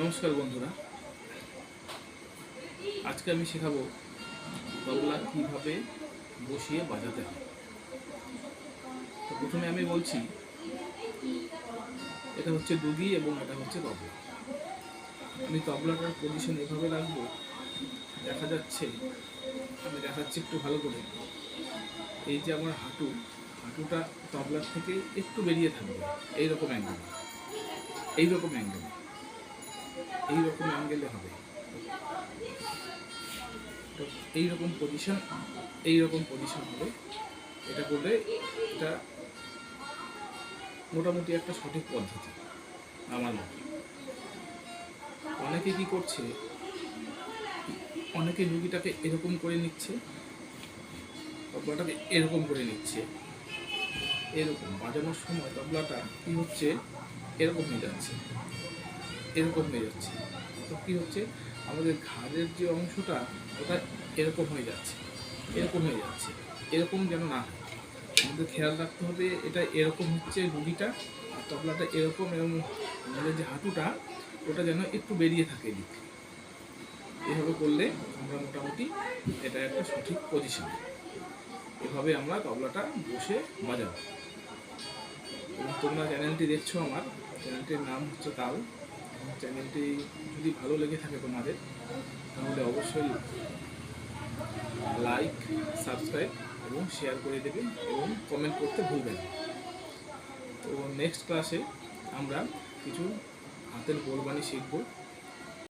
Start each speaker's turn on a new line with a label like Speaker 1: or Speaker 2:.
Speaker 1: নমস্কার বন্ধুরা। আজকে আমি শেখাবো তবলা কীভাবে বসিয়ে বাজাতে হয়। তো প্রথমে আমি বলছি, এটা হচ্ছে দুগি এবং এটা হচ্ছে তবলা। আমি তবলাটার পজিশন এভাবে রাখব, দেখা যাচ্ছে, আমি দেখাচ্ছি একটু ভালো করে। এই যে আমার হাঁটু, হাঁটুটা তবলার থেকে একটু বেরিয়ে থাকবে, এইরকম অ্যাঙ্গেল এইরকম অ্যাঙ্গেল এইরকম অ্যাঙ্গেলে হবে। তো এইরকম পজিশন এইরকম পজিশন হবে। এটা করলে এটা মোটামুটি একটা সঠিক পদ্ধতি আমার মতে। অনেকে কি করছে, অনেকে রুগীটাকে এরকম করে নিচ্ছে, তবলাটাকে এরকম করে নিচ্ছে। এরকম বাজানোর সময় তবলাটা কি হচ্ছে, এরকম হয়ে যাচ্ছে। এরকম হয়ে যাচ্ছে। তো কী হচ্ছে? আমাদের ঘাড়ের যে অংশটা, ওটা এরকম হয়ে যাচ্ছে। এরকম হয়ে যাচ্ছে। এরকম যেন না আমাদের খেয়াল রাখতে হবে, এটা এরকম হচ্ছে রুগীটা, আর তবলাটা এরকম, এবং আমাদের যে হাঁটুটা, ওটা যেন একটু বেরিয়ে থাকে এদিক। এভাবে করলে আমরা মোটামুটি এটা একটা সঠিক পজিশন এভাবে আমরা তবলাটা বসে বাজাবো। এবং তোমরা চ্যানেলটি দেখছ আমার। চ্যানেলটির নাম হচ্ছে তাল। এবং চ্যানেলটি যদি ভালো লেগে থাকে তোমাদের, তাহলে অবশ্যই লাইক সাবস্ক্রাইব এবং শেয়ার করে দেবে এবং কমেন্ট করতে ভুলবেন। তো নেক্সট ক্লাসে আমরা কিছু হাতের বোরবানি শিখব